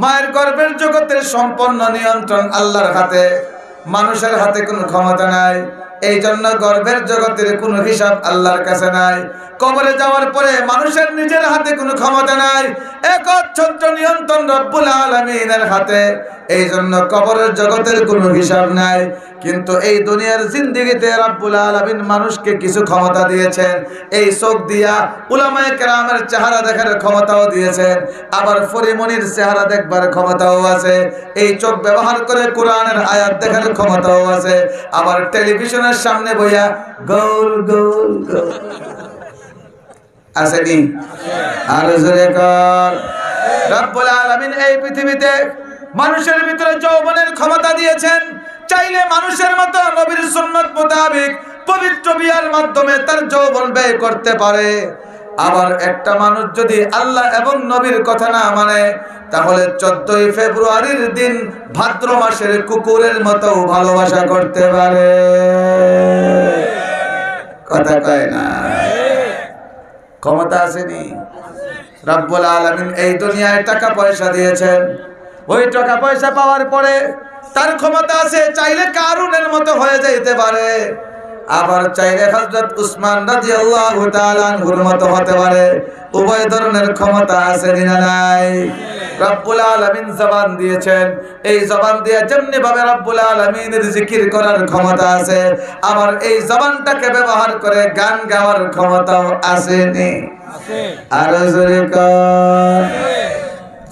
মায়ের গর্ভের জগতের সম্পন্ন নিয়ন্ত্রণ আল্লাহর হাতে, মানুষের হাতে কোনো ক্ষমতা নাই। এই জন্য গর্ভের জগতের কোনো হিসাব আল্লাহর কাছে নাই। কবরে যাওয়ার পরে মানুষের নিজের হাতে কোনো ক্ষমতা নাই। একচ্ছত্র নিয়ন্ত্রণ রব্বুল আলমিনের হাতে। এই জন্য কবরের জগতের কোনো হিসাব নাই। কিন্তু এই দুনিয়ার জিন্দিগিতে রব্বুল আলমিন মানুষকে কিছু ক্ষমতা দিয়েছেন। এই চোখ দিয়া উলামায়ে কেরামের চেহারা দেখার ক্ষমতাও দিয়েছেন। আবার ফরিমনির চেহারা দেখবার ক্ষমতাও আছে। এই চোখ ব্যবহার করে কোরআনের আয়াত দেখার ক্ষমতাও আছে। আবার টেলিভিশনের সামনে বইয়া গোল গোল গোল আসেনি আর জোরে কর। রব্বুল আলামিন এই পৃথিবীতে মানুষের ভিতরে যৌবনের ক্ষমতা দিয়েছেন। চাইলে মানুষের মতো নবীর সুন্নত মোতাবেক পবিত্র বিয়ার মাধ্যমে তার যৌবন ব্যয় করতে পারে। আবার একটা মানুষ যদি আল্লাহ এবং নবীর কথা না মানে তাহলে চোদ্দই ফেব্রুয়ারির দিন ভাদ্র মাসের কুকুরের মতো ভালোবাসা করতে পারে। কথা কয় না? ক্ষমতা আসেনি? রব্বুল আলমিন এই দুনিয়ায় টাকা পয়সা দিয়েছেন। ওই টাকা পয়সা পাওয়ার পরে তার ক্ষমতা আছে চাইলে কারুনের মতো হয়ে যেতে পারে। আবার চাইলে হযরত উসমান রাদিয়াল্লাহু তাআলা মতো হতে পারে। উভয় ধরনের ক্ষমতা আছে না নাই? রব্বুল আলামিন জবান দিয়েছেন। এই জবান দিয়ে যেমনি ভাবে রব্বুল আলামিনের জিকির করার ক্ষমতা আছে আবার এই জবানটাকে ব্যবহার করে গান গাওয়ার ক্ষমতাও আসেনি। আর জোরে কর।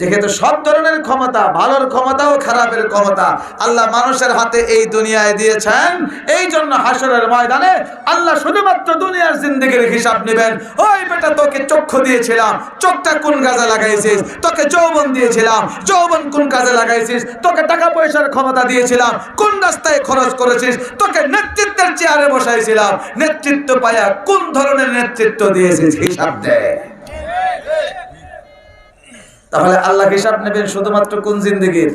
যেহেতু সব ধরনের ক্ষমতা, ভালোর ক্ষমতাও খারাপের ক্ষমতা। আল্লাহ মানুষের হাতে এই দুনিয়ায় দিয়েছেন। এই জন্য হাসরের ময়দানে আল্লাহ শুধুমাত্র দুনিয়ার জিন্দগির হিসাব নেবেন। ওই বেটা তোকে চক্ষু দিয়েছিলাম, চোখটা কোন কাজে লাগাইছিস? তোকে যৌবন দিয়েছিলাম, যৌবন কোন কাজে লাগাইছিস? তোকে টাকা পয়সার ক্ষমতা দিয়েছিলাম, কোন রাস্তায় খরচ করেছিস? তোকে নেতৃত্বের চেয়ারে বসাইছিলাম। নেতৃত্ব পায়া কোন ধরনের নেতৃত্ব দিয়েছিস? হিসাব দেয় তাহলে আল্লাহ হিসাব নেবেন শুধুমাত্র কোন জিন্দিগির?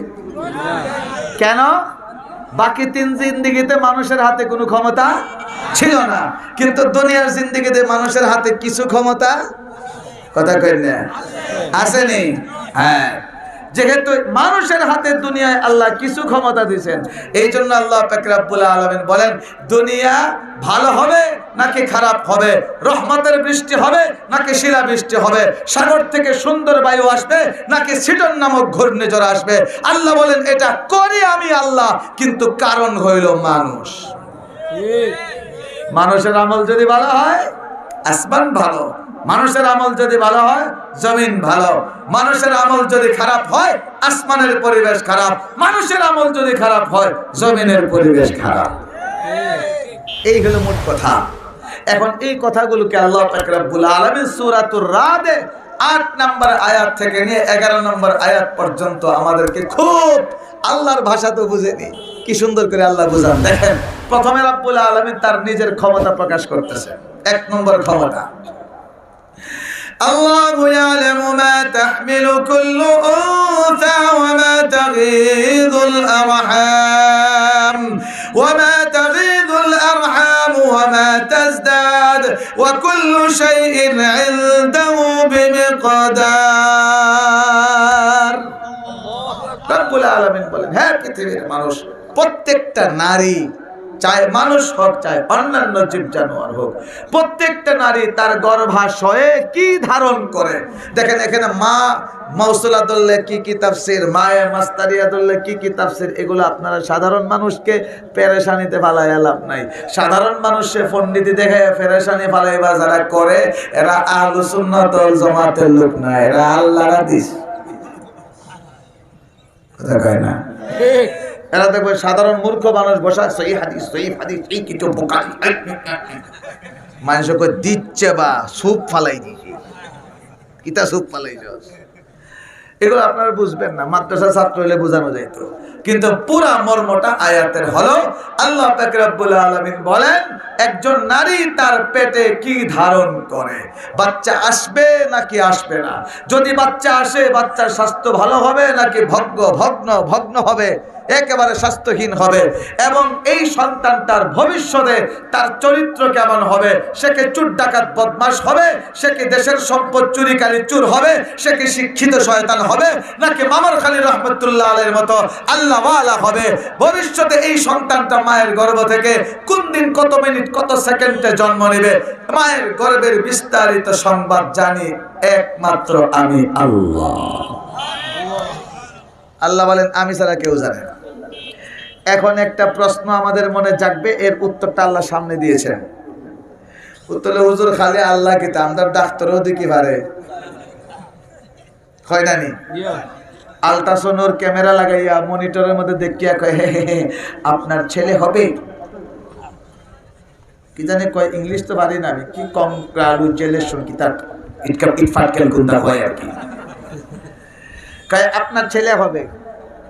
কেন? বাকি তিন জিন্দিগিতে মানুষের হাতে কোনো ক্ষমতা ছিল না। কিন্তু দুনিয়ার জিন্দিগিতে মানুষের হাতে কিছু ক্ষমতা? কথা কই না। আসেনি? হ্যাঁ। যেহেতু মানুষের হাতে দুনিয়ায় আল্লাহ কিছু ক্ষমতা দিয়েছেন এই জন্য আল্লাহ পাকরাবুল আলমিন বলেন দুনিয়া ভালো হবে নাকি খারাপ হবে? রহমতের বৃষ্টি হবে নাকি শিলা বৃষ্টি হবে? সাগর থেকে সুন্দর বায়ু আসবে নাকি সিটন নামক ঘূর্ণিঝড় আসবে? আল্লাহ বলেন এটা করি আমি আল্লাহ কিন্তু কারণ হইল মানুষ। মানুষের আমল যদি ভালো হয় আসমান ভালো। মানুষের আমল যদি ভালো হয়, জমিন ভালো। মানুষের আমল যদি খারাপ হয়, আসমানের পরিবেশ খারাপ। মানুষের আমল যদি খারাপ হয়, জমিনের পরিবেশ খারাপ। এই হলো মোট কথা। এখন এই কথাগুলোকে আল্লাহ পাক রব্বুল আলামিন সূরাতুর রাদে আট নম্বর আয়াত থেকে নিয়ে এগারো নম্বর আয়াত পর্যন্ত আমাদেরকে খুব আল্লাহর ভাষা তো বুঝেনি। কি সুন্দর করে আল্লাহ বুঝান। দেখেন, প্রথমে রব্বুল আলামিন তার নিজের ক্ষমতা প্রকাশ করতেছে। এক নম্বর ক্ষমতা। الله يعلم ما تحمل كل أنثى وما تغيض الأرحام وما تغيض الأرحام وما تزداد وكل شيء عنده بمقدار রব্বুল আলামিন বলেন হ্যাঁ পৃথিবীর মানুষ প্রত্যেকটা নারী চায় মানুষ হোক, চায় অন্যান্য জীব জানোয়ার হোক। প্রত্যেকটা নারী তার গর্ভাশয়ে কি ধারণ করে? দেখেন এখানে মা মৌসুলা দল্লে কি কি তাফসির, মায়ে মাস্তারিয়া দল্লে কি কি তাফসির, এগুলো আপনারা সাধারণ মানুষকে পেরেশানিতে ফালাই লাভ নাই। সাধারণ মানুষে পণ্ডিতি দেখে পেরেশানি ফালাইবা যারা করে, এরা ওয়াল জামাতের লোক না, এরা আল্লাহর হাদিস। কথা কয় না? এরা দেখবে সাধারণ মূর্খ মানুষ বসা সই হাদিস সই হাদিস, এই কিছু বোকারি মানুষকে দিচ্ছে বা সুপ ফালাই দিছে কিতা সুপ ফালাই এগুলো আপনারা বুঝবেন না মাদ্রাসা ছাত্র হলে বোঝানো যাইতো কিন্তু পুরা মর্মটা আয়াতের হলো, আল্লাহ রব্বুল আলামিন বলেন, একজন নারী তার পেটে কি ধারণ করে? বাচ্চা আসবে নাকি আসবে না? যদি বাচ্চা আসে, বাচ্চার স্বাস্থ্য ভালো হবে নাকি ভগ্ন ভগ্ন ভগ্ন হবে? একেবারে স্বাস্থ্যহীন হবে। এবং এই সন্তানটার ভবিষ্যতে তার চরিত্র কেমন হবে? সে কি চুর ডাকাত বদমাস হবে? সে কি দেশের সম্পদ চুরিকারী চুর হবে? সে কি শিক্ষিত শয়তান হবে? নাকি মামার খালি রহমতুল্লাহ আলের মতো আল্লাহ হবে? ভবিষ্যতে এই সন্তানটা মায়ের গর্ভ থেকে কোন দিন, কত মিনিট, কত সেকেন্ডে জন্ম নেবে? মায়ের গর্বের বিস্তারিত সংবাদ জানি একমাত্র আমি আল্লাহ। আল্লাহ বলেন, আমি ছাড়া কেউ জানে না। এখন একটা প্রশ্ন আমাদের মনে জাগবে এর উত্তরটা আল্লাহ সামনে দিয়েছেন। উত্তরে হুজুর খালি আল্লাহ কিতা আমরা ডাক্তারও দেখি পারে। হয় না নি? ক্যামেরা লাগাইয়া মনিটরের মধ্যে দেখিয়া কয় "হে, হে, হে, আপনার ছেলে হবে? কি জানে কয় ইংলিশ তো পারি না আমি কি কংগ্রাচুলেশন কি তার ইটকা ইটফাট ক্যালকুলটা হয় আর কি? কয় আপনার ছেলে হবে।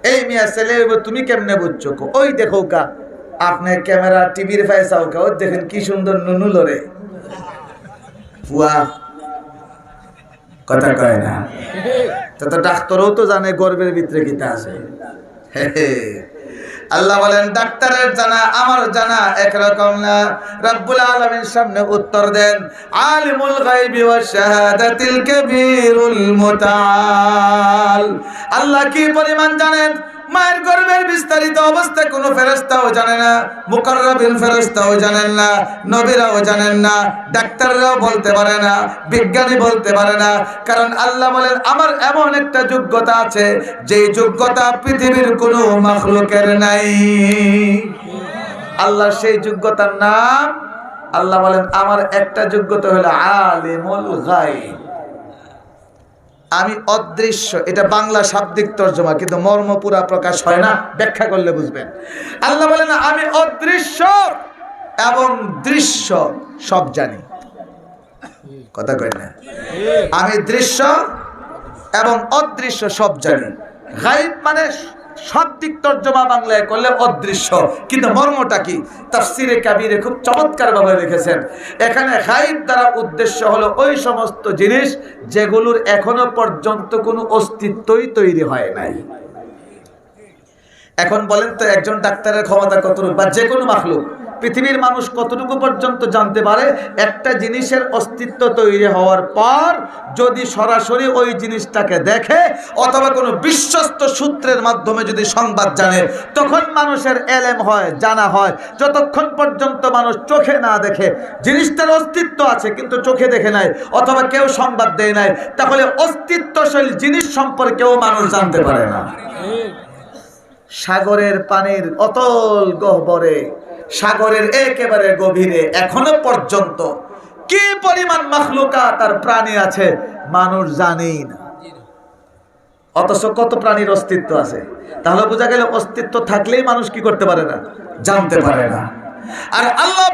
এই মিয়া ছেলে তুমি কেমনে বুঝছ? ওই দেখো কা আপনি ক্যামেরা, টিভির ফাইসাও কা ওই দেখেন কি সুন্দর নুনু ফুয়া কথা কয় না তা ডাক্তারও তো জানে গর্বের ভিতরে কিতা আছে হে হে। আল্লাহ বলেন, ডাক্তারের জানা, আমার জানা একরকম না। রব্বুল আলমীর সামনে উত্তর দেন, আলিমুল আল্লাহ কি পরিমাণ জানেন? মায়ের গর্ভের বিস্তারিত অবস্থা কোনো ফেরেশতাও জানে না, মুকাররাবিন ফেরেশতাও জানেন না, নবীরাও জানেন না, ডাক্তাররাও বলতে পারে না, বিজ্ঞানী বলতে পারে না। কারণ আল্লাহ বলেন, আমার এমন একটা যোগ্যতা আছে যে যোগ্যতা পৃথিবীর কোনো মাখলুকের নাই। আল্লাহ সেই যোগ্যতার নাম, আল্লাহ বলেন, আমার একটা যোগ্যতা হলো আলিমুল গায়ব। আমি অদৃশ্য, এটা বাংলা শাব্দিক তর্জমা, কিন্তু মর্ম পুরা প্রকাশ হয় না, ব্যাখ্যা করলে বুঝবেন। আল্লাহ বলেন, আমি অদৃশ্য এবং দৃশ্য সব জানি। কথা কই না। আমি দৃশ্য এবং অদৃশ্য সব জানি। গাইব মানে শাব্দিক তর্জমা বাংলায় করলে অদৃশ্য। কিন্তু মর্মটা কি? তাফসিরে কাবিরে খুব চমৎকার ভাবে লিখেছেন, এখানে হাইব দ্বারা উদ্দেশ্য হলো ওই সমস্ত জিনিস যেগুলোর এখনও পর্যন্ত কোনো অস্তিত্বই তৈরি হয় নাই। এখন বলেন তো একজন ডাক্তারের ক্ষমতা কতটুকু বা যে কোনো মাখলুক পৃথিবীর মানুষ কতটুকু পর্যন্ত জানতে পারে? একটা জিনিসের অস্তিত্ব তৈরি হওয়ার পর যদি সরাসরি ওই জিনিসটাকে দেখে অথবা কোনো বিশ্বস্ত সূত্রের মাধ্যমে যদি সংবাদ জানে তখন মানুষের এলেম হয় জানা হয়। যতক্ষণ পর্যন্ত মানুষ চোখে না দেখে জিনিসটার অস্তিত্ব আছে কিন্তু চোখে দেখে নাই অথবা কেউ সংবাদ দেয় নাই তাহলে অস্তিত্বশীল জিনিস সম্পর্কেও মানুষ জানতে পারে না। সাগরের পানির অতল গহ্বরে সাগরের একেবারে গভীরে, এখনও পর্যন্ত। কি পরিমাণ মাখলুকা তার প্রাণী আছে, মানুষ জানেই না। অথচ কত প্রাণীর অস্তিত্ব আছে। তাহলে বোঝা গেল অস্তিত্ব থাকলেই মানুষ কি করতে পারে না? জানতে পারে না। আর আল্লাহ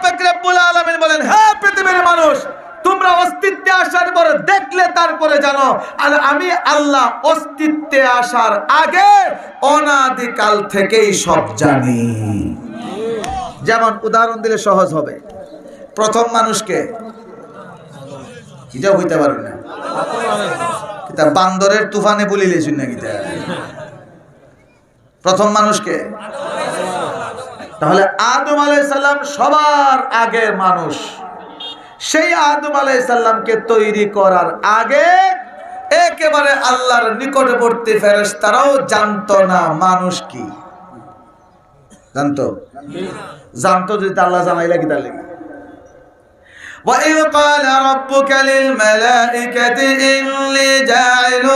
আলামিন বলেন হ্যাঁ পৃথিবীর মানুষ, তোমরা অস্তিত্বে আসার পরে দেখলে তারপরে জানো, আর আমি আল্লাহ অস্তিত্বে আসার আগে অনাদিকাল থেকেই সব জানি। যেমন উদাহরণ দিলে সহজ হবে। প্রথম মানুষকে এটাও হইতে পারবে না। বান্দরের তুফানে বলিলেছুন না কিতা প্রথম মানুষকে। তাহলে আদম আলাইসাল্লাম সবার আগে মানুষ। সেই আদম আলাইসাল্লামকে তৈরি করার আগে একেবারে আল্লাহর নিকটবর্তী ফেরেশতারাও জানতো না মানুষ কি। জানতো জানতো যদি আল্লাহ জানাইলা কি তার লেগে وإذ قال ربك للملائكة إني جاعل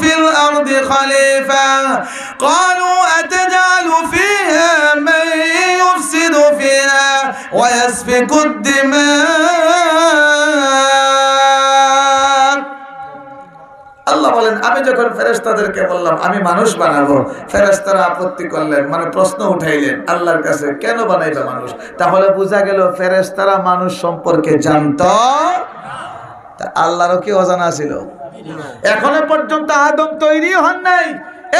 في الأرض خليفة قالوا أتجعل فيها من يفسد فيها ويسفك الدماء আল্লাহ বলেন আমি যখন ফেরেস্তাদেরকে বললাম আমি মানুষ বানাবো ফেরেস্তারা আপত্তি করলেন মানে প্রশ্ন উঠাইলেন আল্লাহর কাছে কেন বানাইবে মানুষ? তাহলে বোঝা গেল ফেরেস্তারা মানুষ সম্পর্কে জানত আল্লাহরও কি অজানা ছিল? এখনও পর্যন্ত আদম তৈরি হন নাই।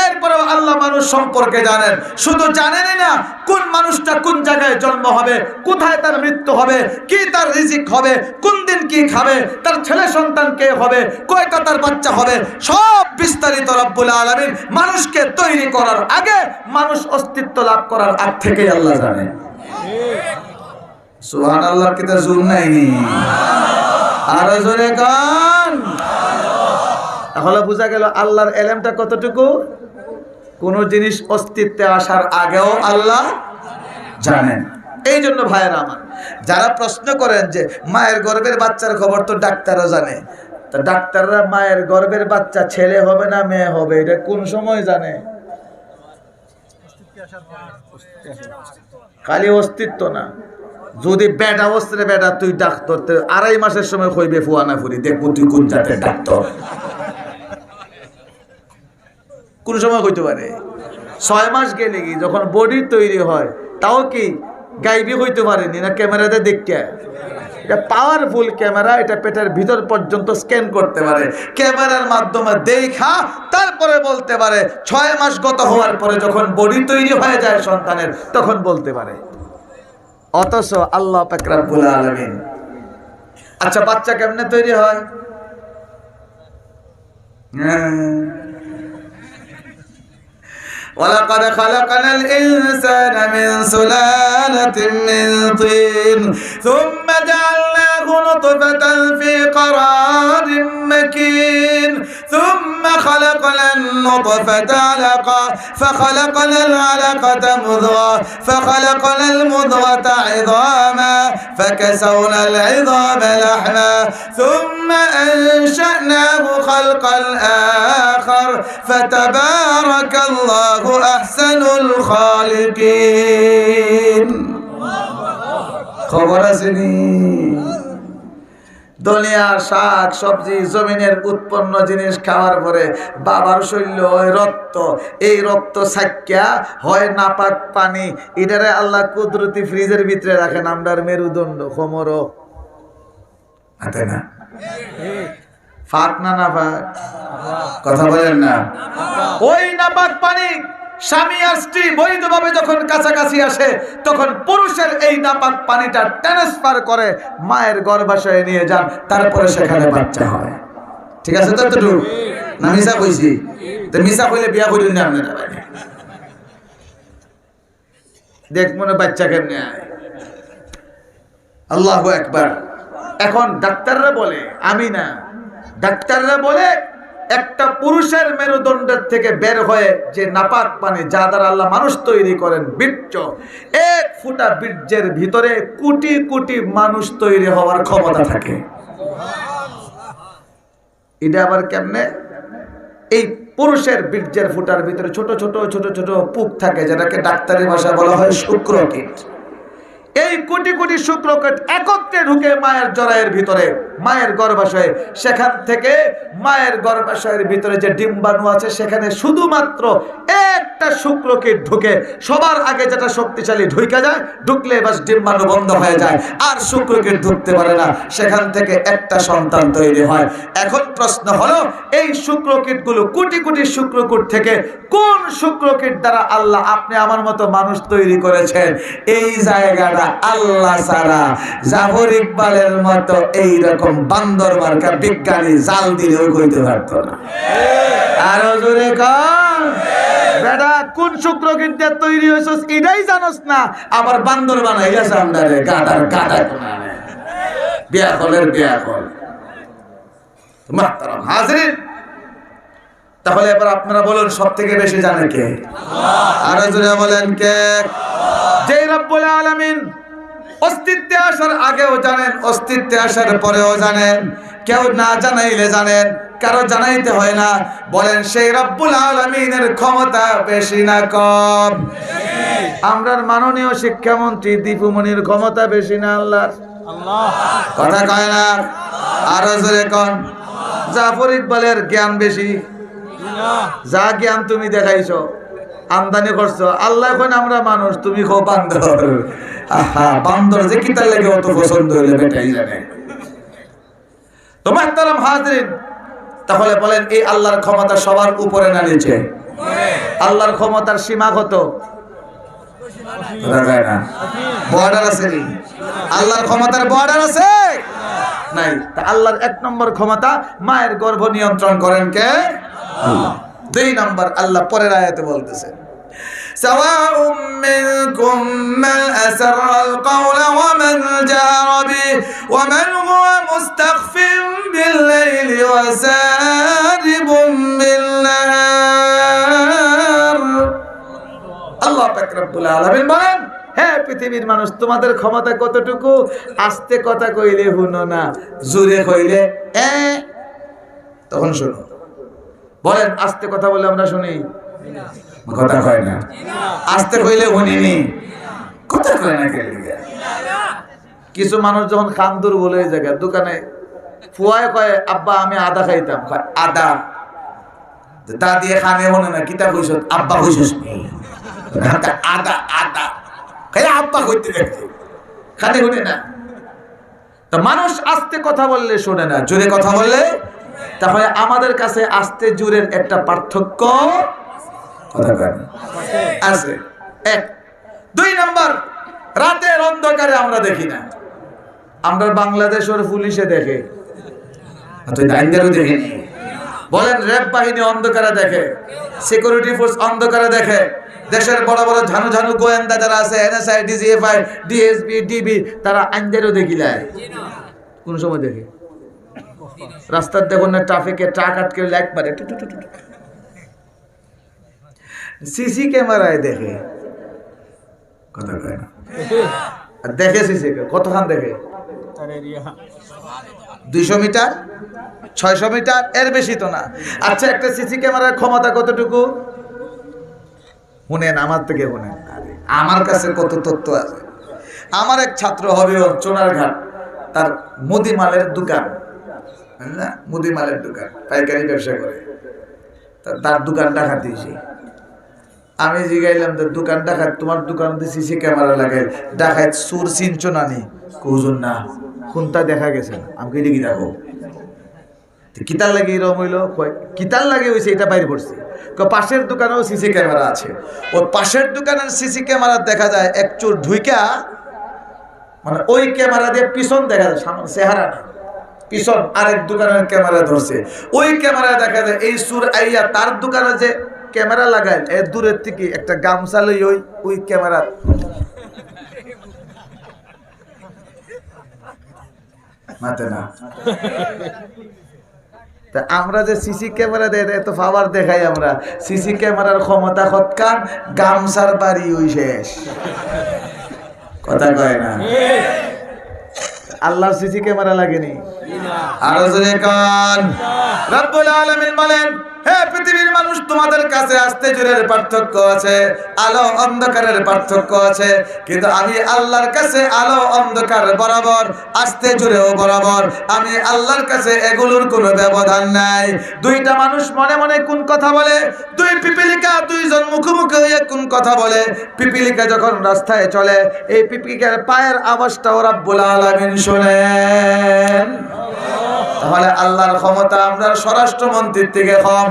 এরপরেও আল্লাহ মানুষ সম্পর্কে জানেন। শুধু জানেনই না, কোন মানুষটা কোন জায়গায় জন্ম হবে, কোথায় তার মৃত্যু হবে, কি তার রিজিক হবে, কোন দিন কি খাবে, তার ছেলে সন্তান কে হবে, কয়টা তার বাচ্চা হবে, সব বিস্তারিত রব্বুল আলামিন মানুষকে তৈরি করার আগে মানুষ অস্তিত্ব লাভ করার আগ থেকেই আল্লাহ জানে। সুবহান আল্লাহর কি তার জুর নাই? আরও জোরে কান তাহলে বোঝা গেল আল্লাহর এলেমটা কতটুকু? কোন জিনিস অস্তিত্বে আসার আগেও আল্লাহ জানেন। এই জন্য ভাইয়ের আমার, যারা প্রশ্ন করেন যে মায়ের গর্ভের বাচ্চার খবর তো ডাক্তারও জানে, তা ডাক্তাররা মায়ের গর্বের বাচ্চা ছেলে হবে না মেয়ে হবে, এটা কোন সময় জানে? খালি অস্তিত্ব না। যদি বেটা, অস্ত্রে বেটা, তুই ডাক্তার আড়াই মাসের সময় কইবে ফুয়ানা ফুরি, দেখব তুই কোন জাতের ডাক্তার। কোন সময় হইতে পারে। ছয় মাস গেলে কি যখন বডি তৈরি হয়, তাও কি গাইবি হইতে পারেনি না ক্যামেরাতে দেখতে? এটা পাওয়ারফুল ক্যামেরা, এটা পেটের ভিতর পর্যন্ত স্ক্যান করতে পারে। ক্যামেরার মাধ্যমে দেখা, তারপরে বলতে পারে। ছয় মাস গত হওয়ার পরে যখন বডি তৈরি হয়ে যায় সন্তানের, তখন বলতে পারে। অথচ আল্লাহ পাকরাবুল আলমিন আচ্ছা বাচ্চা কেমনে তৈরি হয়? হ্যাঁ। ولقد خلقنا الإنسان من سلالة من طين ثم جعلناه نطفة في قرار مكين ثم ثم خلقنا النطفة علقة فخلقنا العلقة مضغة فخلقنا المضغة عظاما فكسونا العظام لحما ثم أنشأناه خلقا آخر فتبارك الله أحسن الخالقين. خبر سنين. দুনিয়ার শাক সবজি জমিনের উৎপন্ন জিনিস খাওয়ার পরে বাবার শৈল্য ওই রক্ত এই রক্ত সাক্যা হয় নাপাক পানি। এটারে আল্লাহ কুদরতি ফ্রিজের ভিতরে রাখেন আমরার মেরুদণ্ড কোমর। না? ফাক না না ফাক কথা বলেন না। ওই নাপাক পানি স্বামী আর স্ত্রী বৈধভাবে যখন কাছাকাছি আসে, তখন পুরুষের এই নাপাক পানিটা ট্রান্সফার করে মায়ের গর্ভাশয়ে নিয়ে যান, তারপরে সেখানে বাচ্চা হয়। ঠিক আছে তো একটু না মিশা কইছি। তো মিশা কইলে বিয়া করিল না আপনারা দেখ, মনে বাচ্চা কেমনে আয়। আল্লাহ একবার এখন ডাক্তাররা বলে, আমি না, ডাক্তাররা বলে একটা পুরুষের মেরুদণ্ডের থেকে বের হয়ে যে নাপাক পানি যা দ্বারা আল্লাহ মানুষ তৈরি করেন, বীর্য, এক ফুটা বীর্যের ভিতরে কোটি কোটি মানুষ তৈরি হওয়ার ক্ষমতা থাকে। এটা আবার কেমনে? এই পুরুষের বীর্যের ফুটার ভিতরে ছোট ছোট ছোট ছোট পুক থাকে, যেটাকে ডাক্তারি ভাষা বলা হয় শুক্রকীট এই কোটি কোটি শুক্রকট একত্রে ঢুকে মায়ের জরায়ের ভিতরে মায়ের গর্ভাশয়ে, সেখান থেকে মায়ের গর্ভাশয়ের ভিতরে যে ডিম্বাণু আছে, সেখানে শুধুমাত্র একটা শুক্রকীট ঢুকে, সবার আগে যেটা শক্তিশালী ঢুকে যায়, ঢুকলে বাস ডিম্বাণু বন্ধ হয়ে যায়। আর শুক্রকীট ঢুকতে পারে না, সেখান থেকে একটা সন্তান তৈরি হয়। এখন প্রশ্ন হলো, এই শুক্রকীটগুলো কোটি কোটি শুক্রকূট থেকে কোন শুক্রকীট দ্বারা আল্লাহ আপনি আমার মতো মানুষ তৈরি করেছেন? এই জায়গাটা আল্লাহ ছাড়া। জাফর ইকবালের মতো এই রকম বান্দর মার্কা বিজ্ঞানী জাল দিলেও কইতে পারতো না। আরও জোরে কর। বেটা কোন শুক্রকীট দিয়ে তৈরি হয়েছিস এটাই জানোস না। আবার বান্দর বানাইয়াছে আমদারে গাদার গাদা বিয়া কলের বিয়া কল। মাহতারাম হাজরিন তাহলে এবার আপনারা বলুন সব থেকে বেশি জানে কে? আরও জোরে বলেন কে? যে রব্বুল আলামিন অস্তিত্বে আসার আগেও জানেন অস্তিত্বে আসার পরেও জানেন। কেউ না জানাইলে জানেন কারও জানাইতে হয় না। বলেন সেই রব্বুল আলমিনের ক্ষমতা বেশি না কম। আমরার মাননীয় শিক্ষামন্ত্রী দীপুমণির ক্ষমতা বেশি না আল্লাহর। কথা কয় না? আরও জোরে কন। জাফর ইকবালের জ্ঞান বেশি। যা জ্ঞান তুমি দেখাইছো। আমদানি করছ। আল্লাহ এখন আমরা মানুষ, তুমি খো বান্দর। বান্দর যে কিতার লাগে অত পছন্দ হইলে বেটাই জানে। তোমার তারাম হাজরিন, তাহলে বলেন, এই আল্লাহর ক্ষমতা সবার উপরে না নিচে? আল্লাহর ক্ষমতার সীমা কত? আল্লাহর ক্ষমতার বর্ডার আছে? নাই। আল্লাহর এক নম্বর ক্ষমতা, মায়ের গর্ভ নিয়ন্ত্রণ করেন কে। দুই নম্বর, আল্লাহ পরের আয়াতে বলতেছে سواء منكم من أسر القول ومن جار به ومن هو مستخف بالليل وسارب بالنهار আল্লাহ পাক রব্বুল আলামিন বলেন হ্যাঁ পৃথিবীর মানুষ তোমাদের ক্ষমতা কতটুকু আস্তে কথা কইলে শুনো না জোরে কইলে এ তখন শুনো বলেন আস্তে কথা বলে আমরা শুনি কথা কয় না। আস্তে কইলে কথা কয় না কিছু মানুষ যখন খান দুর্বল হয়ে দোকানে ফুয়ায় কয়, আব্বা, আমি আদা খাইতাম। আদা? তা দিয়ে খানে হনে না, কিতা কইস আব্বা কইস আদা আদা খাই আব্বা কইতে দেখছে। না। মানুষ আস্তে কথা বললে শোনে না, জোরে কথা বললে? তাহলে আমাদের কাছে আস্তে জোরের একটা পার্থক্য কথা কয় না। আছে। এক। দুই নাম্বার রাতের অন্ধকারে আমরা দেখি না। আমরা বাংলাদেশের পুলিশে দেখে। দেখিনি বলেন র্যাব বাহিনী অন্ধকারে দেখে। সিকিউরিটি ফোর্স অন্ধকারে দেখে। দেশের বড় বড় ঝানু ঝানু গোয়েন্দা যারা আছে এনএসআই ডিজিএফআই ডিএসপি ডিবি তারা আইনদেরও দেখিলায় কোন সময় দেখে? রাস্তার দেখুন না ট্রাফিকে ট্রাক আটকে টু। সিসি ক্যামেরায় দেখে। কথা কয় না। আর দেখে সিসি কতক্ষণ দেখে? দুইশো মিটার? ছয়শো মিটার? এর বেশি তো না। আচ্ছা একটা সিসি ক্যামেরার ক্ষমতা কতটুকু? শুনেন, আমার থেকে শুনেন। আমার কাছে কত তথ্য আছে। আমার এক ছাত্র হবে চোনারঘাট তার মুদিমালের দোকান। না মুদিমালের দোকান, পাইকারি ব্যবসা করে। তার দোকান ডাকা দিয়েছি আমি জিগাইলাম যে দোকান ডাকাত, তোমার দোকান সিসি ক্যামেরা লাগাই ডাকাত সুর চিনছো না নি? কৌজন না। কোনটা দেখা গেছে। আমাকে দেখি দেখো? তো কিতার লাগে এরকম হইল? কিতার লাগে হয়েছে এটা বাইরে পড়ছে। পাশের দোকানেও সিসি ক্যামেরা আছে। ওর পাশের দোকানের সিসি ক্যামেরা দেখা যায়, এক চোর ঢুইকা মানে ওই ক্যামেরা দিয়ে পিছন দেখা যায়, সামনে চেহারা না পিছন আরেক দোকানের ক্যামেরা ধরছে। ওই ক্যামেরা দেখা যায়, এই সুর আইয়া তার দোকানে যে ক্যামেরা লাগায় এ দূরের থেকে একটা গামছা লই ওই ওই ক্যামেরা। মাতে না। তা আমরা যে সিসি ক্যামেরা দেয় এত পাওয়ার দেখাই আমরা। সিসি ক্যামেরার ক্ষমতা কতকান গামছার বাড়ি ওই শেষ। কথা কয় না। আল্লাহর সিসি ক্যামেরা লাগেনি। আরও জোরে কান। রব্বুল আলামিন বলেন হে পৃথিবীর মানুষ, তোমাদের কাছে আসতে জোরের পার্থক্য আছে, আলো অন্ধকারের পার্থক্য আছে, কিন্তু আমি আল্লাহর কাছে আলো অন্ধকার বরাবর, আসতে জোরেও বরাবর, আমি আল্লাহর কাছে এগুলোর কোনো ব্যবধান নাই। দুইটা মানুষ মনে মনে কোন কথা বলে? দুই পিপিলিকা, দুইজন মুখোমুখি হয়ে কোন কথা বলে? পিপিলিকা যখন রাস্তায় চলে, এই পিপিলিকার পায়ের আওয়াজটাও রাব্বুল আলামিন শোনেন। তাহলে আল্লাহর ক্ষমতা আমরা স্বরাষ্ট্রমন্ত্রীর থেকে কম।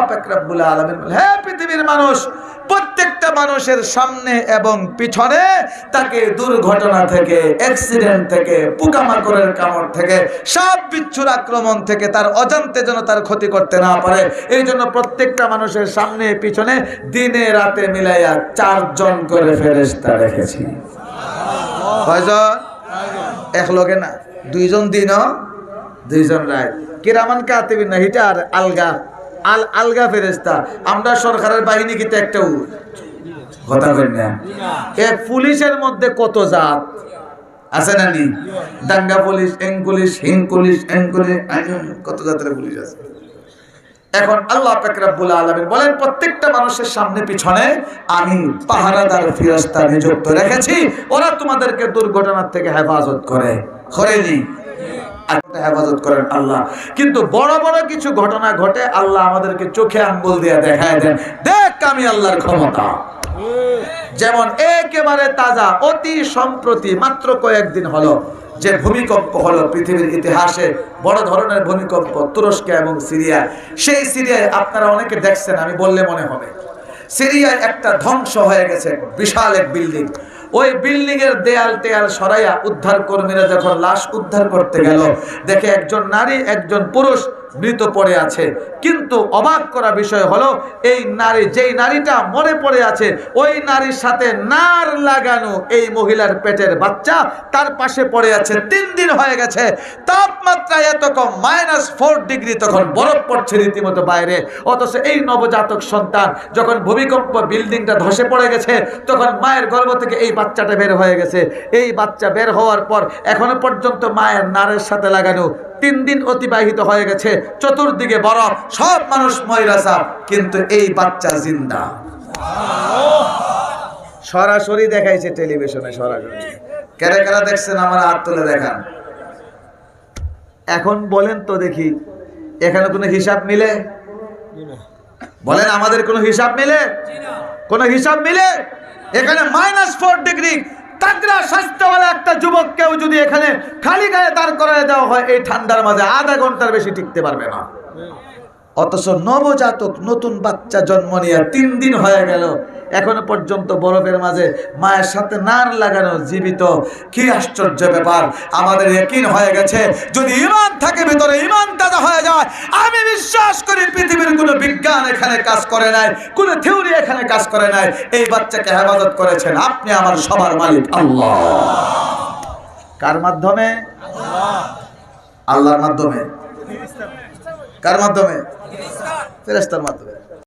আল্লাহ আলামিন হ্যাঁ পৃথিবীর মানুষ, প্রত্যেকটা মানুষের সামনে এবং পিছনে তাকে দুর্ঘটনা থেকে অ্যাক্সিডেন্ট থেকে, পোকামাকড়ের কামড় থেকে, সাপ বিচ্ছুর আক্রমণ থেকে তার অজান্তে যেন তার ক্ষতি করতে না পারে, এই জন্য প্রত্যেকটা মানুষের সামনে, পিছনে দিনে রাতে মিলাইয়া চারজন করে ফেরেশতা রেখেছি। এক লগে না, দুইজন দিনও, দুইজন রায় কিরামান কাতিবিন না হিটা আর আলগা। আল আলগা ফেরেস্তা আমরা সরকারের বাহিনী কিন্তু একটা কথা কই না। এক পুলিশের মধ্যে কত জাত? আছে না নি দাঙ্গা পুলিশ, এং পুলিশ, হিং পুলিশ, এং পুলিশ কত জাতের পুলিশ আছে? এখন আল্লাহ পাকরাবুল বলেন, প্রত্যেকটা মানুষের সামনে পিছনে আমি পাহারাদার ফিরস্তা নিযুক্ত রেখেছি। ওরা তোমাদেরকে দুর্ঘটনার থেকে হেফাজত করে। করেনি হেফাজত করেন আল্লাহ। কিন্তু বড় বড় কিছু ঘটনা ঘটে, আল্লাহ আমাদেরকে চোখে আঙ্গুল দিয়ে দেখায় দেন। দেখ আমি আল্লাহর ক্ষমতা। যেমন একেবারে তাজা, অতি সম্প্রতি, মাত্র কয়েকদিন হলো যে ভূমিকম্প হলো পৃথিবীর ইতিহাসে, বড় ধরনের ভূমিকম্প তুরস্ক এবং সিরিয়া সেই সিরিয়ায় আপনারা অনেকে দেখছেন, আমি বললে মনে হবে। সিরিয়ায় একটা ধ্বংস হয়ে গেছে, বিশাল এক বিল্ডিং। ওই বিল্ডিং এর দেয়াল টেয়াল সরাইয়া উদ্ধার কর্মীরা যখন লাশ উদ্ধার করতে গেল দেখে একজন নারী একজন পুরুষ মৃত পড়ে আছে। কিন্তু অবাক করা বিষয় হলো, এই নারী, যেই নারীটা মরে পড়ে আছে, ওই নারীর সাথে নার লাগানো এই মহিলার পেটের বাচ্চা তার পাশে পড়ে আছে। তিন দিন হয়ে গেছে, তাপমাত্রা এত কম মাইনাস ফোর ডিগ্রি তখন বরফ পড়ছে রীতিমতো বাইরে। অথচ এই নবজাতক সন্তান যখন ভূমিকম্প বিল্ডিংটা ধসে পড়ে গেছে, তখন মায়ের গর্ভ থেকে এই বাচ্চাটা বের হয়ে গেছে। এই বাচ্চা বের হওয়ার পর এখনও পর্যন্ত মায়ের নারের সাথে লাগানো তিন দিন অতিবাহিত হয়ে গেছে, চতুর্দিকে বরফ, সব মানুষ ময়রাসা কিন্তু এই বাচ্চা জিন্দা। সরাসরি দেখাইছে টেলিভিশনে, সরাসরি। কেরা কেরা দেখছেন আমার হাত তুলে দেখান। এখন বলেন তো দেখি, এখানে কোনো হিসাব মিলে? বলেন, আমাদের কোনো হিসাব মিলে? কোনো হিসাব মিলে? এখানে মাইনাস ফোর ডিগ্রি তাগড়া স্বাস্থ্যওয়ালা একটা যুবককেও যদি এখানে খালি গায়ে দাঁড় করায় দেওয়া হয়, এই ঠান্ডার মাঝে আধা ঘণ্টার বেশি টিকতে পারবে না। অথচ নবজাতক নতুন বাচ্চা জন্ম নিয়ে তিন দিন হয়ে গেল। এখনও পর্যন্ত বরফের মাঝে মায়ের সাথে নার লাগানো জীবিত। কি আশ্চর্য ব্যাপার। আমাদের একই হয়ে গেছে। যদি ইমান থাকে, ভিতরে ইমান দাদা হয়ে যায়। আমি বিশ্বাস করি পৃথিবীর কোনো বিজ্ঞান এখানে কাজ করে নাই, কোনো থিওরি এখানে কাজ করে নাই। এই বাচ্চাকে হেফাজত করেছেন আপনি আমার সবার মালিক। আল্লাহ। কার মাধ্যমে? আল্লাহর মাধ্যমে। কার মাধ্যমে? ফেরেস্তার মাধ্যমে।